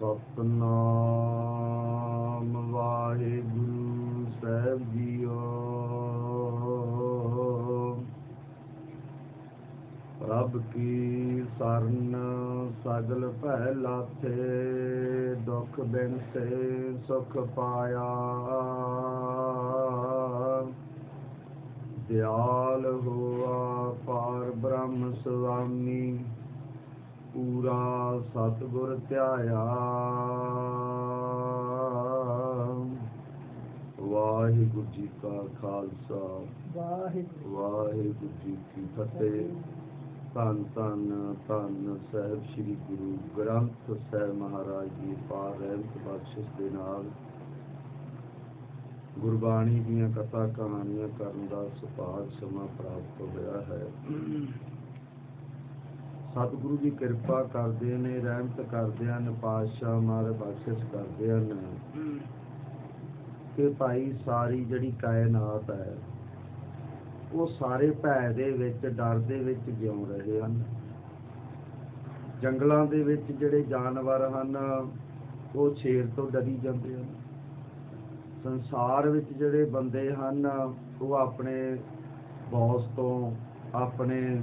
ਸਤਨਾਮ ਵਾਹਿਗੁਰੂ ਸਾਹਿਬ JIO. ਪ੍ਰਭ ਕੀ ਸਰਨ, ਸਗਲ ਭੈ ਲਾਥੇ, ਦੁਖ ਬਿਨ ਸੇ ਸੁਖ ਪਾਇਆ। ਦਿਆਲ ਹੋਆ ਪਾਰ ਬ੍ਰਹਮ ਸੁਆਮੀ ਪੂਰਾ ਸਤਿਗੁਰ ਧਿਆਇਆ। ਵਾਹਿਗੁਰੂ ਜੀ ਕਾ ਖਾਲਸਾ। ਵਾਹਿਗੁਰੂ। ਵਾਹਿਗੁਰੂ ਜੀ ਕੀ ਫਤਿਹ। ਧੰਨ ਧੰਨ ਧੰਨ ਸਾਹਿਬ ਸ੍ਰੀ ਗੁਰੂ ਗ੍ਰੰਥ ਸਾਹਿਬ ਮਹਾਰਾਜ ਜੀ ਪਾਰ ਰਹਿਮਤ ਬਖਸ਼ਿਸ਼ ਦੇ ਨਾਲ। ਗੁਰਬਾਣੀ ਦੀਆਂ ਕਥਾ ਕਹਾਣੀਆਂ ਕਰਨ ਦਾ ਸੁਭਾਗ ਸਮਾਂ ਪ੍ਰਾਪਤ ਹੋਇਆ ਹੈ। ਸਤਿਗੁਰੂ ਜੀ ਕਿਰਪਾ ਕਰਦੇ ਨੇ, ਰਹਿਮਤ ਕਰਦੇ ਹਨ, ਪਾਤਸ਼ਾਹ ਮਾਰ ਬਖਸ਼ਿਸ਼ ਕਰਦੇ ਹਨ। ਕਿ ਭਾਈ ਸਾਰੀ ਜਿਹੜੀ ਕਾਇਨਾਤ ਹੈ, ਉਹ ਸਾਰੇ ਭੈ ਦੇ ਵਿੱਚ, ਡਰ ਦੇ ਵਿੱਚ ਜਿਉ ਰਹੇ ਹਨ। ਜੰਗਲਾਂ ਦੇ ਵਿੱਚ ਜਿਹੜੇ ਜਾਨਵਰ ਹਨ, ਉਹ ਸ਼ੇਰ ਤੋਂ ਡਰੀ ਜਾਂਦੇ ਹਨ। ਸੰਸਾਰ ਵਿੱਚ ਜਿਹੜੇ ਬੰਦੇ ਹਨ, ਉਹ ਆਪਣੇ ਬੌਸ ਤੋਂ, ਆਪਣੇ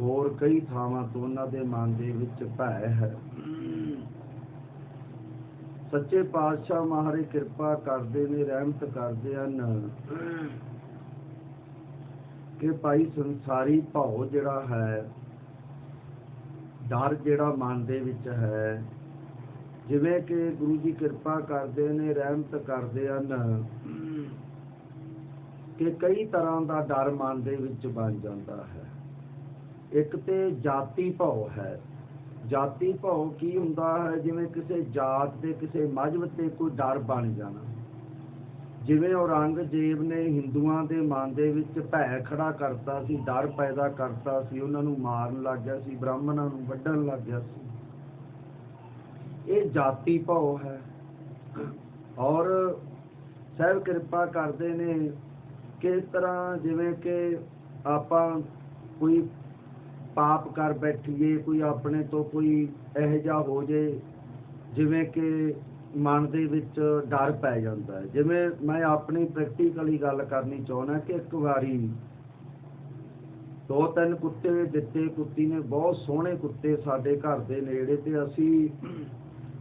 ਹੋਰ ਕਈ ਥਾਵਾਂ ਤੋਂ ਉਹਨਾਂ ਦੇ ਮਨ ਦੇ ਵਿੱਚ ਭੈ ਹੈ। ਸੱਚੇ ਪਾਤਸ਼ਾਹ ਮਹਾਰੇ ਕਿਰਪਾ ਕਰਦੇ ਨੇ, ਰਹਿਮਤ ਕਰਦੇ ਹਨ। ਕਿ ਭਾਈ ਸੰਸਾਰੀ ਭਾਉ ਜਿਹੜਾ ਹੈ, ਡਰ ਜਿਹੜਾ ਮਨ ਦੇ ਵਿੱਚ ਹੈ, ਜਿਵੇਂ ਕਿ ਗੁਰੂ ਜੀ ਕਿਰਪਾ ਕਰਦੇ ਨੇ, ਰਹਿਮਤ ਕਰਦੇ ਹਨ, ਕਿ ਕਈ ਤਰ੍ਹਾਂ ਦਾ ਡਰ ਮਨ ਦੇ ਵਿੱਚ ਬਣ ਜਾਂਦਾ ਹੈ। ਇੱਕ ਤੇ ਜਾਤੀ ਭਾਉ ਹੈ। ਜਾਤੀ ਭਾਉ ਕੀ ਹੁੰਦਾ ਹੈ? ਜਿਵੇਂ ਕਿਸੇ ਜਾਤ ਤੇ ਕਿਸੇ ਮਜਹਬ ਤੇ ਕੋਈ ਡਰ ਬਣ ਜਾਣਾ। ਜਿਵੇਂ ਔਰੰਗਜ਼ੇਬ ਨੇ ਹਿੰਦੂਆਂ ਦੇ ਮਨ ਦੇ ਵਿੱਚ ਭੈ ਖੜਾ ਕਰਤਾ ਸੀ, ਡਰ ਪੈਦਾ ਕਰਤਾ ਸੀ, ਉਹਨਾਂ ਨੂੰ ਮਾਰਨ ਲੱਗ ਗਿਆ ਸੀ, ਬ੍ਰਾਹਮਣਾਂ ਨੂੰ ਵੱਢਣ ਲੱਗ ਗਿਆ ਸੀ। ਇਹ ਜਾਤੀ ਭਾਉ ਹੈ। ਔਰ ਸਹਿਬ ਕਿਰਪਾ ਕਰਦੇ ਨੇ ਕਿਸ ਤਰ੍ਹਾਂ ਜਿਵੇਂ ਕਿ ਆਪਾਂ ਕੋਈ ਪਾਪ ਕਰ ਬੈਠੀਏ, ਕੋਈ ਆਪਣੇ ਤੋਂ ਕੋਈ ਇਹੋ ਜਿਹਾ ਹੋ ਜੇ, ਜਿਵੇਂ ਕਿ ਮਨ ਦੇ ਵਿੱਚ ਡਰ ਪੈ ਜਾਂਦਾ ਹੈ। ਜਿਵੇਂ ਮੈਂ ਆਪਣੀ ਪ੍ਰੈਕਟੀਕਲੀ ਗੱਲ ਕਰਨੀ ਚਾਹੁੰਦਾ ਕਿ ਇੱਕ ਵਾਰੀ ਦੋ ਤਿੰਨ ਕੁੱਤੇ ਦਿੱਤੇ, ਕੁੱਤੀ ਨੇ ਬਹੁਤ ਸੋਹਣੇ ਕੁੱਤੇ ਸਾਡੇ ਘਰ ਦੇ ਨੇੜੇ ਤੇ ਅਸੀਂ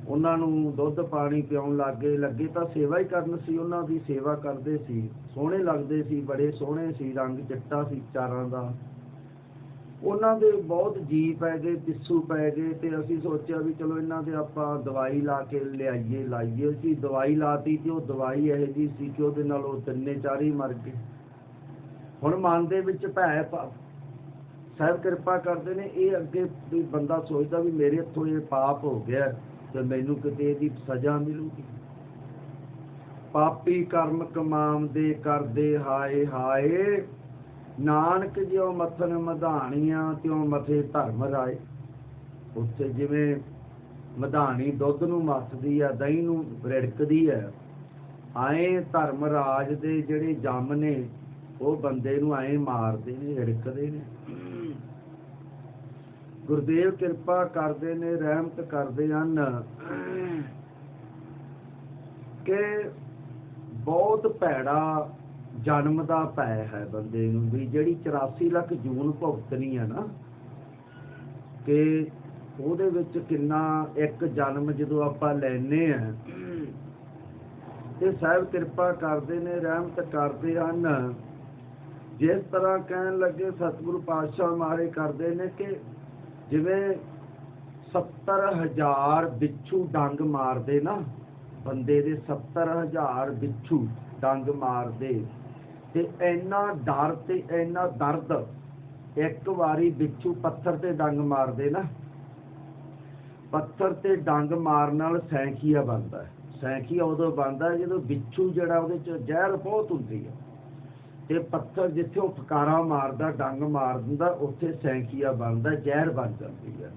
ਉਹਨਾਂ ਨੂੰ ਦੁੱਧ ਪਾਣੀ ਪਿਆਉਣ ਲੱਗੇ ਲੱਗੇ ਤਾਂ ਸੇਵਾ ਹੀ ਕਰਨ ਸੀ, ਉਹਨਾਂ ਦੀ ਸੇਵਾ ਕਰਦੇ ਸੀ। ਸੋਹਣੇ ਲੱਗਦੇ ਸੀ, ਬੜੇ ਸੋਹਣੇ ਸੀ, ਰੰਗ ਚਿੱਟਾ ਸੀ ਚਾਰਾਂ ਦਾ। ਉਹਨਾਂ ਦੇ ਬਹੁਤ ਜੀ ਪੈ ਗਏ, ਪਿੱਸੂ ਪੈ ਗਏ ਤੇ ਅਸੀਂ ਸੋਚਿਆ ਵੀ ਚਲੋ ਇਹਨਾਂ ਦੇ ਆਪਾਂ ਦਵਾਈ ਲਾ ਕੇ ਲਿਆਈਏ, ਲਾਈਏ। ਸੀ ਦਵਾਈ ਲਾਤੀ ਤੇ ਉਹ ਦਵਾਈ ਇਹੋ ਜੀ ਸੀ ਕਿ ਉਹਦੇ ਨਾਲ ਉਹ ਤਿੰਨੇ ਚਾਰ ਹੀ ਮਰ ਗਏ। ਹੁਣ ਮਨ ਦੇ ਵਿੱਚ ਭੈ ਸਾਹਿਬ ਕਿਰਪਾ ਕਰਦੇ ਨੇ, ਇਹ ਅੱਗੇ ਵੀ ਬੰਦਾ ਸੋਚਦਾ ਵੀ ਮੇਰੇ ਹੱਥੋਂ ਇਹ ਪਾਪ ਹੋ ਗਿਆ ਤੇ ਮੈਨੂੰ ਕਿਤੇ ਇਹਦੀ ਸਜ਼ਾ ਮਿਲੂਗੀ। ਪਾਪੀ ਕਰਮ ਕਮਾਮ ਦੇ ਕਰਦੇ ਹਾਏ ਹਾਏ ਨਾਨਕ ਜਿਉ ਮਥਨ ਮਧਾਣੀਆਂ, ਤਿਉ ਮਥੇ ਧਰਮ ਰਾਏ। ਉੱਥੇ ਜਿਵੇਂ ਮਧਾਣੀ ਦੁੱਧ ਨੂੰ ਮੱਥਦੀ ਆ, ਦਹੀਂ ਨੂੰ ਰਿੜਕਦੀ ਹੈ ਆਏ ਧਰਮ ਰਾਜ ਦੇ ਜਿਹੜੇ ਜੰਮ ਨੇ, ਉਹ ਬੰਦੇ ਨੂੰ ਆਏ ਮਾਰਦੇ ਨੇ, ਰਿੜਕਦੇ ਨੇ। ਗੁਰਦੇਵ ਕਿਰਪਾ ਕਰਦੇ ਨੇ, ਰਹਿਮਤ ਕਰਦੇ ਹਨ ਕਿ ਬਹੁਤ ਭੈੜਾ ਜਨਮ ਦਾ ਪੈ ਹੈ ਬੰਦੇ ਨੂੰ, ਵੀ ਜਿਹੜੀ 84 ਲੱਖ ਜੂਨ ਭੁਗਤਣੀ ਹੈ ਨਾ ਕਿ ਉਹਦੇ ਵਿੱਚ ਕਿੰਨਾ ਇੱਕ ਜਨਮ ਜਦੋਂ ਆਪਾਂ ਲੈਨੇ ਆ। ਤੇ ਸਾਹਿਬ ਕਿਰਪਾ ਕਰਦੇ ਨੇ, ਰਹਿਮਤ ਕਰਦੇ ਹਨ। ਜਿਸ ਤਰ੍ਹਾਂ ਕਹਿਣ ਲੱਗੇ, ਸਤਿਗੁਰੂ ਪਾਤਸ਼ਾਹ ਮਾਰੇ ਕਰਦੇ ਨੇ ਕਿ ਜਿਵੇਂ 70000 ਬਿੱਛੂ ਡੰਗ ਮਾਰਦੇ ਨਾ, ਬੰਦੇ ਦੇ 70000 ਬਿੱਛੂ ਡੰਗ ਮਾਰਦੇ। ਤੇ ਇੰਨਾ ਡਰ ਤੇ ਇੰਨਾ ਦਰਦ ਇੱਕ ਵਾਰੀ ਬਿੱਛੂ ਪੱਥਰ ਤੇ ਡੰਗ ਮਾਰਦੇ ਨਾ, ਪੱਥਰ ਤੇ ਡੰਗ ਮਾਰਨ ਨਾਲ ਸੈਂਖੀਆ ਬਣਦਾ ਸੈਂਖੀਆ ਉਦੋਂ ਬਣਦਾ ਜਦੋਂ ਬਿੱਛੂ ਜਿਹੜਾ ਉਹਦੇ ਚ ਜ਼ਹਿਰ ਬਹੁਤ ਹੁੰਦੀ ਹੈ। ਤੇ ਪੱਥਰ ਜਿੱਥੇ ਉਹ ਫਕਾਰਾ ਮਾਰਦਾ, ਡੰਗ ਮਾਰ ਦਿੰਦਾ, ਉੱਥੇ ਸੈਂਖੀਆ ਬਣਦਾ, ਜ਼ਹਿਰ ਬਣ ਜਾਂਦੀ ਹੈ।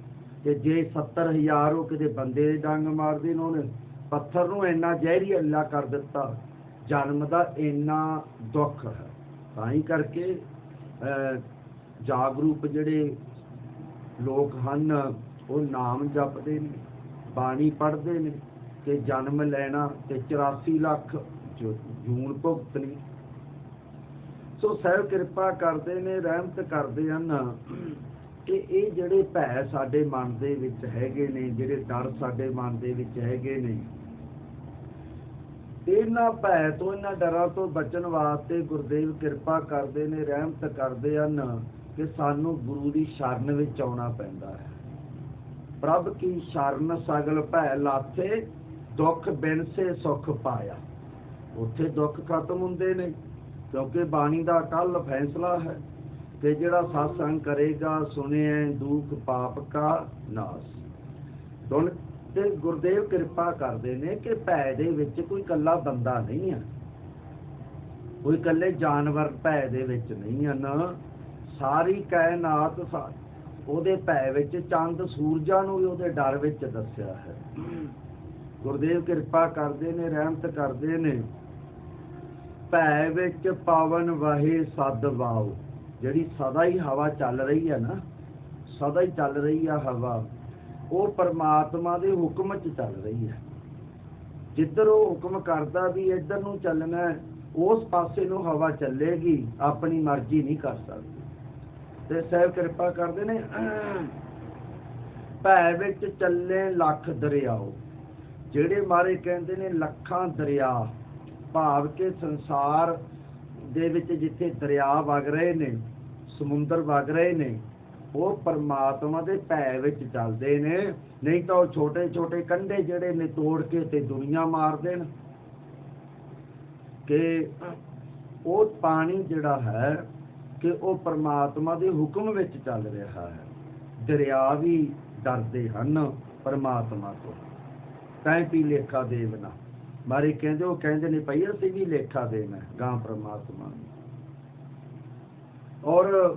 ਤੇ ਜੇ 70000 ਉਹ ਕਿਤੇ ਬੰਦੇ ਦੇ ਡੰਗ ਮਾਰਦੇ ਨੇ ਉਹਨੇ, ਪੱਥਰ ਨੂੰ ਇੰਨਾ ਜ਼ਹਿਰੀ ਅੱਲਾ ਕਰ ਦਿੱਤਾ ਜਨਮ ਦਾ ਇੰਨਾ ਦੁੱਖ ਹੈ। ਤਾਂ ਹੀ ਕਰਕੇ ਜਾਗਰੂਕ ਜਿਹੜੇ ਲੋਕ ਹਨ, ਉਹ ਨਾਮ ਜਪਦੇ ਨੇ, ਬਾਣੀ ਪੜ੍ਹਦੇ ਨੇ ਕਿ ਜਨਮ ਲੈਣਾ ਤੇ 84 ਲੱਖ ਜੋ, ਜੂਨ ਭੁਗਤਣੀ ਸੋ ਸਹਿਬ ਕਿਰਪਾ ਕਰਦੇ ਨੇ, ਰਹਿਮਤ ਕਰਦੇ ਹਨ ਕਿ ਇਹ ਜਿਹੜੇ ਭੈ ਸਾਡੇ ਮਨ ਦੇ ਵਿੱਚ ਹੈਗੇ ਨੇ, ਜਿਹੜੇ ਡਰ ਸਾਡੇ ਮਨ ਦੇ ਵਿੱਚ ਹੈਗੇ ਨੇ ਇਹਨਾਂ ਭੈ ਤੋਂ, ਇਹਨਾਂ ਡਰਾਂ ਤੋਂ ਬਚਣ ਵਾਸਤੇ ਗੁਰਦੇਵ ਕਿਰਪਾ ਕਰਦੇ ਨੇ, ਰਹਿਮਤ ਕਰਦੇ ਹਨ ਕਿ ਸਾਨੂੰ ਗੁਰੂ ਦੀ ਸ਼ਰਨ ਵਿੱਚ ਆਉਣਾ ਪੈਂਦਾ ਹੈ। ਪ੍ਰਭ ਕੀ ਸ਼ਰਨ ਸਗਲ ਭੈ ਲਾਥੇ, ਦੁੱਖ ਬਿਨ ਸੇ ਸੁਖ ਪਾਇਆ। ਉੱਥੇ ਦੁੱਖ ਖਤਮ ਹੁੰਦੇ ਨੇ, ਕਿਉਂਕਿ ਬਾਣੀ ਦਾ ਕੱਲ ਫੈਸਲਾ ਹੈ ਕਿ ਜਿਹੜਾ satsang ਕਰੇਗਾ ਸੁਣਿਆ ਦੁੱਖ ਪਾਪ ਕਾ ਨਾਸ। ਹੁਣ ਤੇ ਗੁਰਦੇਵ ਕਿਰਪਾ ਕਰਦੇ ਨੇ ਕਿ ਭੈ ਦੇ ਵਿੱਚ ਕੋਈ ਕੱਲਾ ਬੰਦਾ ਨਹੀਂ ਹੈ ਕੋਈ ਕੱਲੇ ਜਾਨਵਰ ਭੈ ਦੇ ਵਿੱਚ ਨਹੀਂ ਹਨ ਸਾਰੀ ਕਾਇਨਾਤ ਉਹਦੇ ਭੈ ਵਿੱਚ ਚੰਦ ਸੂਰਜਾਂ ਨੂੰ ਵੀ ਉਹਦੇ ਡਰ ਵਿੱਚ ਦੱਸਿਆ ਹੈ। ਗੁਰਦੇਵ ਕਿਰਪਾ ਕਰਦੇ ਨੇ, ਰਹਿਮਤ ਕਰਦੇ ਨੇ। ਭੈ ਵਿੱਚ ਪਾਵਨ ਵਹੇ ਸਦ ਵਾਉ ਜਿਹੜੀ ਸਦਾ ਹੀ ਹਵਾ ਚੱਲ ਰਹੀ ਹੈ ਨਾ, ਸਦਾ ਹੀ ਚੱਲ ਰਹੀ ਆ ਹਵਾ। ਉਹ ਪਰਮਾਤਮਾ ਦੇ ਹੁਕਮ 'ਚ ਚੱਲ ਰਹੀ ਹੈ। ਜਿੱਧਰ ਉਹ ਹੁਕਮ ਕਰਦਾ ਵੀ ਇੱਧਰ ਨੂੰ ਚੱਲਣਾ ਉਸ ਪਾਸੇ ਨੂੰ ਹਵਾ ਚੱਲੇਗੀ, ਆਪਣੀ ਮਰਜ਼ੀ ਨਹੀਂ ਕਰ ਸਕਦੀ। ਤੇ ਸਹਿਬ ਕਿਰਪਾ ਕਰਦੇ ਨੇ, ਭੈ ਵਿੱਚ ਚੱਲੇ ਲੱਖ ਦਰਿਆਓ। ਜਿਹੜੇ ਮਾਰੇ ਕਹਿੰਦੇ ਨੇ ਲੱਖਾਂ ਦਰਿਆ, ਭਾਵ ਕੇ ਸੰਸਾਰ ਦੇ ਵਿੱਚ ਜਿੱਥੇ ਦਰਿਆ ਵਗ ਰਹੇ ਨੇ, ਸਮੁੰਦਰ ਵਗ ਰਹੇ ਨੇ ਉਹ ਪਰਮਾਤਮਾ ਦੇ ਭੈ ਵਿੱਚ ਚੱਲਦੇ ਨੇ। ਨਹੀਂ ਤਾਂ ਉਹ ਛੋਟੇ ਛੋਟੇ ਕੰਢੇ ਜਿਹੜੇ ਨੇ ਤੋੜ ਕੇ ਤੇ ਦੁਨੀਆ ਮਾਰ ਦੇਣ ਕਿ ਉਹ ਪਾਣੀ ਜਿਹੜਾ ਹੈ ਕਿ ਉਹ ਪਰਮਾਤਮਾ ਦੇ ਹੁਕਮ ਵਿੱਚ ਚੱਲ ਰਿਹਾ ਹੈ। ਦਰਿਆ ਵੀ ਡਰਦੇ ਹਨ ਪਰਮਾਤਮਾ ਤੋਂ। ਤੈਂ ਪੀ ਲੇਖਾ ਦੇਵਨਾ ਮਾਰੇ ਕਹਿੰਦੇ, ਉਹ ਕਹਿੰਦੇ ਨੇ ਭਈ ਅਸੀਂ ਵੀ ਲੇਖਾ ਦੇਣਾ ਗਾਂ ਪਰਮਾਤਮਾ ਨੂੰ। ਔਰ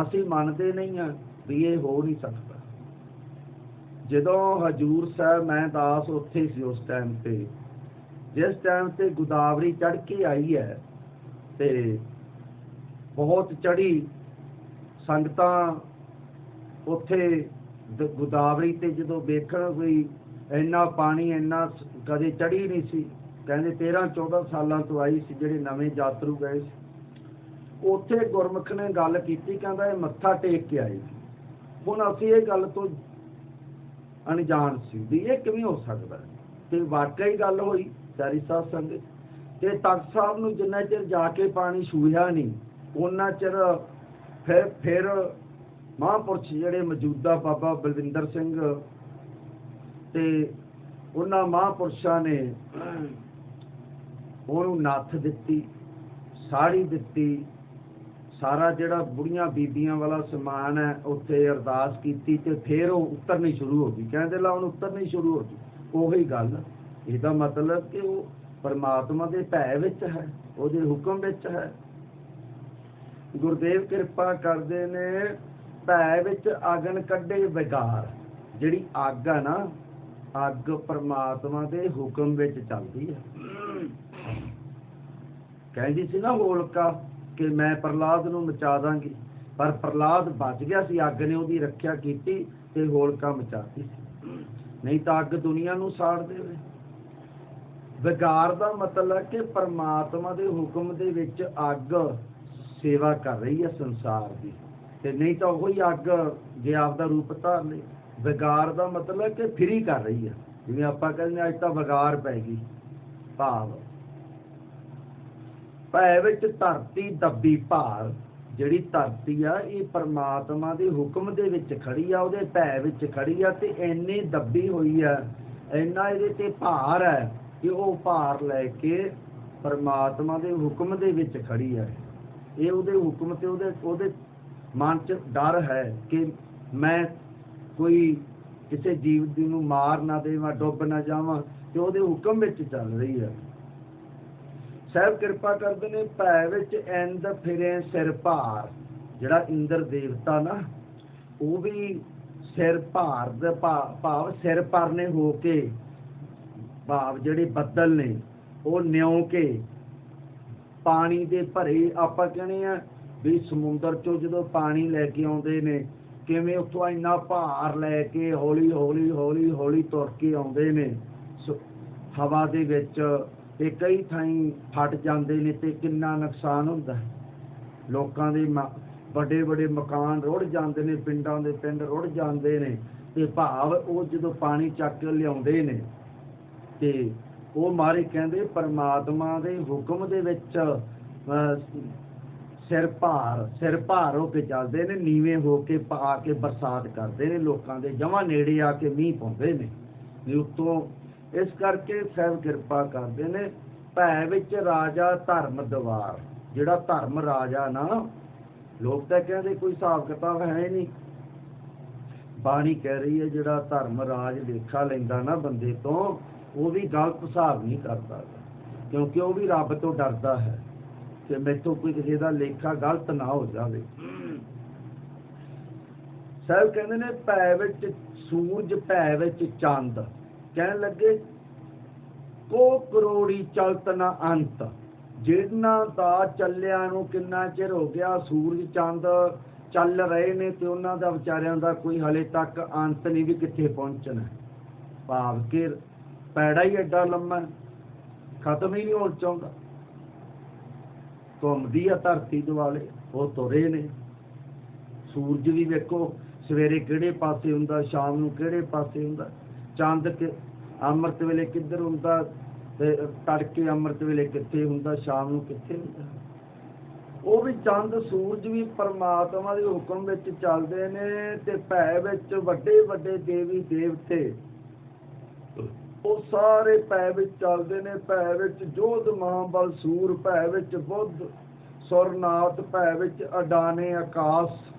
ਅਸੀਂ ਮੰਨਦੇ ਨਹੀਂ ਆ ਵੀ ਇਹ ਹੋ ਨਹੀਂ ਸਕਦਾ। ਜਦੋਂ ਹਜੂਰ ਸਾਹਿਬ ਮੈਂ ਦਾਸ ਉੱਥੇ ਸੀ ਉਸ ਟਾਈਮ ਤੇ, ਜਿਸ ਟਾਈਮ ਤੇ ਗੋਦਾਵਰੀ ਚੜ ਕੇ ਆਈ ਹੈ ਤੇ ਬਹੁਤ ਚੜੀ ਸੰਗਤਾਂ ਉੱਥੇ ਦ- ਗੋਦਾਵਰੀ ਤੇ ਜਦੋਂ ਵੇਖਣ ਕੋਈ ਇੰਨਾ ਪਾਣੀ ਇੰਨਾ ਸ- ਕਦੇ ਚੜੀ ਨਹੀਂ ਸੀ। ਕਹਿੰਦੇ 13 14 ਸਾਲਾਂ ਤੋਂ ਆਈ ਸੀ ਜਿਹੜੇ ਨਵੇਂ ਯਾਤਰੂ ਗਏ ਸੀ। ਉੱਥੇ ਗੁਰਮੁਖ ਨੇ ਗੱਲ ਕੀਤੀ, ਕਹਿੰਦਾ ਇਹ ਮੱਥਾ ਟੇਕ ਕੇ ਆਏ ਸੀ। ਹੁਣ ਅਸੀਂ ਇਹ ਗੱਲ ਤੋਂ ਅਣਜਾਣ ਸੀ ਵੀ ਇਹ ਕਿਵੇਂ ਹੋ ਸਕਦਾ ਤੇ ਵਾਕਈ ਗੱਲ ਹੋਈ ਸਾਰੀ ਸਾਧ ਸੰਗਤ ਤੇ ਤਖਤ ਸਾਹਿਬ ਨੂੰ ਜਿੰਨਾ ਚਿਰ ਜਾ ਕੇ ਪਾਣੀ ਛੂਹਿਆ ਨਹੀਂ ਉਹਨਾਂ ਚਿਰ ਫਿਰ ਫਿਰ ਮਹਾਂਪੁਰਸ਼ ਜਿਹੜੇ ਮੌਜੂਦਾ ਬਾਬਾ ਬਲਵਿੰਦਰ ਸਿੰਘ ਤੇ ਉਹਨਾਂ ਮਹਾਂਪੁਰਸ਼ਾਂ ਨੇ ਉਹਨੂੰ ਨੱਥ ਦਿੱਤੀ, ਸਾੜੀ ਦਿੱਤੀ ਸਾਰਾ ਜਿਹੜਾ ਬੁੜੀਆਂ ਬੀਬੀਆਂ ਵਾਲਾ ਸਮਾਨ ਹੈ, ਉੱਥੇ ਅਰਦਾਸ ਕੀਤੀ ਤੇ ਫਿਰ ਉਹ ਉਤਰਨੀ ਸ਼ੁਰੂ ਹੋ ਗਈ। ਕਹਿੰਦੇ, ਲਾ, ਹੁਣ ਉਤਰਨੀ ਸ਼ੁਰੂ ਹੋ ਗਈ। ਉਹੀ ਗੱਲ। ਇਹਦਾ ਮਤਲਬ ਕਿ ਉਹ ਪਰਮਾਤਮਾ ਦੇ ਭੈ ਵਿੱਚ ਹੈ, ਉਹਦੇ ਹੁਕਮ ਵਿੱਚ ਹੈ। ਗੁਰਦੇਵ ਕਿਰਪਾ ਕਰਦੇ ਨੇ, ਭੈ ਵਿੱਚ ਆਗਨ ਕੱਢੇ ਵਿਗਾਰ। ਜਿਹੜੀ ਅੱਗ ਆ ਨਾ, ਅੱਗ ਪਰਮਾਤਮਾ ਦੇ ਹੁਕਮ ਵਿੱਚ ਚੱਲਦੀ ਹੈ। ਕਹਿੰਦੀ ਸੀ ਨਾ, ਹੋਲਕਾ ਕਿ ਮੈਂ ਪ੍ਰਲਾਦ ਨੂੰ ਮਚਾ ਦਾਂਗੀ। ਪਰ ਪ੍ਰਲਾਦ ਬਚ ਗਿਆ ਸੀ ਅੱਗ ਨੇ ਉਹਦੀ ਰੱਖਿਆ ਕੀਤੀ ਤੇ ਹੋਲਕਾ ਮਚਾਤੀ ਸੀ। ਨਹੀਂ ਤਾਂ ਅੱਗ ਦੁਨੀਆ ਨੂੰ ਸਾੜ ਦੇਵੇ। ਵਿਗਾਰ ਦਾ ਮਤਲਬ ਹੈ ਕਿ ਪਰਮਾਤਮਾ ਦੇ ਹੁਕਮ ਦੇ ਵਿੱਚ ਅੱਗ ਸੇਵਾ ਕਰ ਰਹੀ ਹੈ ਸੰਸਾਰ ਦੀ। ਤੇ ਨਹੀਂ ਤਾਂ ਉਹੀ ਅੱਗ ਜੇ ਆਪ ਦਾ ਰੂਪ ਧਾਰ ਲੇ ਵਿਗਾਰ ਦਾ ਮਤਲਬ ਹੈ ਕਿ ਫਰੀ ਕਰ ਰਹੀ ਹੈ। ਜਿਵੇਂ ਆਪਾਂ ਕਹਿੰਦੇ ਹਾਂ, ਅੱਜ ਤਾਂ ਵਿਗਾਰ ਪੈ ਗਈ। ਭਾਵ। ਭੈ ਵਿੱਚ ਧਰਤੀ ਦੱਬੀ ਭਾਰ ਜਿਹੜੀ ਧਰਤੀ ਆ, ਇਹ ਪਰਮਾਤਮਾ ਦੇ ਹੁਕਮ ਦੇ ਵਿੱਚ ਖੜੀ ਆ, ਉਹਦੇ ਭੈ ਵਿੱਚ ਖੜੀ ਆ ਤੇ ਇੰਨੀ ਦੱਬੀ ਹੋਈ ਆ, ਇੰਨਾ ਇਹਦੇ ਤੇ ਭਾਰ ਹੈ ਕਿ ਉਹ ਭਾਰ ਲੈ ਕੇ ਪਰਮਾਤਮਾ ਦੇ ਹੁਕਮ ਦੇ ਵਿੱਚ ਖੜੀ ਹੈ ਇਹ ਉਹਦੇ ਹੁਕਮ ਤੇ ਉਹਦੇ ਉਹਦੇ ਮਨ 'ਚ ਡਰ ਹੈ ਕਿ ਮੈਂ ਕੋਈ ਕਿਸੇ ਜੀਵ ਦੀ ਨੂੰ ਮਾਰ ਨਾ ਦੇਵਾਂ, ਡੁੱਬ ਨਾ ਜਾਵਾਂ ਤੇ ਉਹਦੇ ਹੁਕਮ ਵਿੱਚ ਚੱਲ ਰਹੀ ਹੈ ਸਹਿਬ ਕਿਰਪਾ ਕਰਦੇ ਨੇ, ਭੈ ਵਿੱਚ ਇੰਦ ਫਿਰੇ ਸਿਰ ਭਾਰ। ਜਿਹੜਾ ਇੰਦਰ ਦੇਵਤਾ ਨਾ, ਉਹ ਵੀ ਸਿਰ ਭਾਰ ਦੇ ਭਾਵ ਸਿਰ ਪਰਨੇ ਹੋ ਕੇ, ਭਾਵ ਜਿਹੜੇ ਬੱਦਲ ਨੇ, ਉਹ ਨਿਉ ਕੇ ਪਾਣੀ ਦੇ ਭਰੇ ਆਪਾਂ ਕਹਿੰਦੇ ਆ ਵੀ ਸਮੁੰਦਰ ਚੋਂ ਜਦੋਂ ਪਾਣੀ ਲੈ ਕੇ ਆਉਂਦੇ ਨੇ, ਕਿਵੇਂ ਉੱਥੋਂ ਇੰਨਾ ਭਾਰ ਲੈ ਕੇ ਹੌਲੀ ਹੌਲੀ ਹੌਲੀ ਹੌਲੀ ਤੁਰ ਕੇ ਆਉਂਦੇ ਨੇ। ਹਵਾ ਦੇ ਵਿੱਚ ਤੇ ਕਈ ਥਾਈਂ ਫਟ ਜਾਂਦੇ ਨੇ ਤੇ ਕਿੰਨਾ ਨੁਕਸਾਨ ਹੁੰਦਾ ਲੋਕਾਂ ਦੇ ਮ- ਵੱਡੇ ਵੱਡੇ ਮਕਾਨ ਰੁੜ ਜਾਂਦੇ ਨੇ, ਪਿੰਡਾਂ ਦੇ ਪਿੰਡ ਰੁੜ ਜਾਂਦੇ ਨੇ ਤੇ ਭਾਵ ਉਹ ਜਦੋਂ ਪਾਣੀ ਚੱਕ ਕੇ ਲਿਆਉਂਦੇ ਨੇ ਤੇ ਉਹ ਮਾਰੇ ਕਹਿੰਦੇ ਪਰਮਾਤਮਾ ਦੇ ਹੁਕਮ ਦੇ ਵਿੱਚ ਸਿਰ ਭਾਰ ਸਿਰ ਭਾਰ ਹੋ ਕੇ ਚੱਲਦੇ ਨੇ, ਨੀਵੇਂ ਹੋ ਕੇ ਪਾ ਕੇ ਬਰਸਾਤ ਕਰਦੇ ਨੇ, ਲੋਕਾਂ ਦੇ ਜਮਾਂ ਨੇੜੇ ਆ ਕੇ ਮੀਂਹ ਪਾਉਂਦੇ ਨੇ। ਵੀ ਉੱਤੋਂ ਇਸ ਕਰਕੇ ਸਹਿਬ ਕਿਰਪਾ ਕਰਦੇ ਨੇ, ਭੈ ਵਿੱਚ ਰਾਜਾ ਧਰਮ ਦਵਾਰ। ਜਿਹੜਾ ਧਰਮ ਰਾਜਾ ਨਾ, ਲੋਕ ਤਾਂ ਕਹਿੰਦੇ ਕੋਈ ਹਿਸਾਬ ਕਿਤਾਬ ਹੈ ਨਹੀਂ। ਬਾਣੀ ਕਹਿ ਰਹੀ ਹੈ, ਜਿਹੜਾ ਧਰਮ ਰਾਜ ਲੇਖਾ ਲੈਂਦਾ ਨਾ ਬੰਦੇ ਤੋਂ, ਉਹ ਵੀ ਗਲਤ ਹਿਸਾਬ ਨਹੀਂ ਕਰਦਾ। ਗਾ। ਕਿਉਂਕਿ ਉਹ ਵੀ ਰੱਬ ਤੋਂ ਡਰਦਾ ਹੈ ਕਿ ਮੈਥੋਂ ਕੋਈ ਕਿਸੇ ਦਾ ਲੇਖਾ ਗਲਤ ਨਾ ਹੋ ਜਾਵੇ। ਸਾਹਿਬ ਕਹਿੰਦੇ ਨੇ, ਭੈ ਵਿੱਚ ਸੂਰਜ, ਭੈ ਵਿੱਚ ਚੰਦ। ਕਹਿਣ ਲੱਗੇ, ਕੋ ਕਰੋੜੀ ਚਲਤ ਨਾ ਅੰਤ ਜਿਹਨਾਂ ਦਾ ਚੱਲਿਆਂ ਨੂੰ ਕਿੰਨਾ ਚਿਰ ਹੋ ਗਿਆ ਸੂਰਜ ਚੰਦ ਚੱਲ ਰਹੇ ਨੇ ਤੇ ਉਹਨਾਂ ਦਾ ਵਿਚਾਰਿਆਂ ਦਾ ਕੋਈ ਹਲੇ ਤੱਕ ਅੰਤ ਨਹੀਂ ਵੀ ਕਿੱਥੇ ਪਹੁੰਚਣਾ। ਭਾਵ ਕਿ ਪੈੜਾ ਹੀ ਐਡਾ ਲੰਮਾ ਖਤਮ ਹੀ ਨਹੀਂ ਹੋਣ ਚਾਹੁੰਦਾ। ਘੁੰਮਦੀ ਆ ਧਰਤੀ ਦੁਆਲੇ, ਉਹ ਤੁਰੇ ਨੇ। ਸੂਰਜ ਵੀ ਵੇਖੋ, ਸਵੇਰੇ ਕਿਹੜੇ ਪਾਸੇ ਹੁੰਦਾ, ਸ਼ਾਮ ਨੂੰ ਕਿਹੜੇ ਪਾਸੇ ਹੁੰਦਾ। ਚੰਦ ਕਿ ਅੰਮ੍ਰਿਤ ਵੇਲੇ ਕਿੱਧਰ ਹੁੰਦਾ ਤੇ ਤੜਕੇ ਅੰਮ੍ਰਿਤ ਵੇਲੇ ਕਿੱਥੇ ਹੁੰਦਾ, ਸ਼ਾਮ ਨੂੰ ਕਿੱਥੇ ਹੁੰਦਾ? ਉਹ ਵੀ ਚੰਦ, ਸੂਰਜ ਵੀ ਪਰਮਾਤਮਾ ਦੇ ਹੁਕਮ ਵਿੱਚ ਚੱਲਦੇ ਨੇ ਤੇ ਭੈ ਵਿੱਚ ਵੱਡੇ ਵੱਡੇ ਦੇਵੀ ਦੇਵਤੇ। ਉਹ ਸਾਰੇ ਭੈ ਵਿੱਚ ਚੱਲਦੇ ਨੇ, ਭੈ ਵਿੱਚ ਜੋਧ ਮਹਾਬਲ ਸੂਰ, ਭੈ ਵਿੱਚ ਬੁੱਧ, ਸੁਰਨਾਥ, ਭੈ ਵਿੱਚ ਅਡਾਨੇ ਆਕਾਸ਼।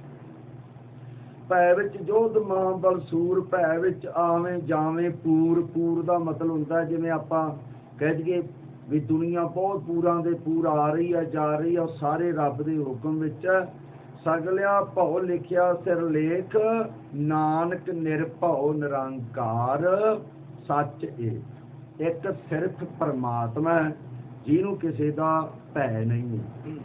ਭੈ ਵਿੱਚ ਜੋਧ ਮਹਾਬਲ ਸੂਰ ਭੈ ਵਿੱਚ ਆਵੇਂ ਜਾਵੇਂ ਪੂਰ। ਪੂਰ ਦਾ ਮਤਲਬ ਹੁੰਦਾ ਜਿਵੇਂ ਆਪਾਂ ਕਹਿ ਦਈਏ ਵੀ ਦੁਨੀਆ ਬਹੁਤ ਪੂਰਾਂ ਦੇ ਪੂਰ ਆ ਰਹੀ ਹੈ ਜਾ ਰਹੀ ਹੈ ਉਹ ਸਾਰੇ ਰੱਬ ਦੇ ਹੁਕਮ ਵਿੱਚ। ਸਗਲਿਆ ਭਉ ਲਿਖਿਆ ਸਿਰ ਲੇਖ ਨਾਨਕ ਨਿਰਭਉ ਨਿਰੰਕਾਰ ਸੱਚ ਏ ਇੱਕ ਸਿਰਫ ਪਰਮਾਤਮਾ ਜਿਹਨੂੰ ਕਿਸੇ ਦਾ ਭੈ ਨਹੀਂ ਹੈ।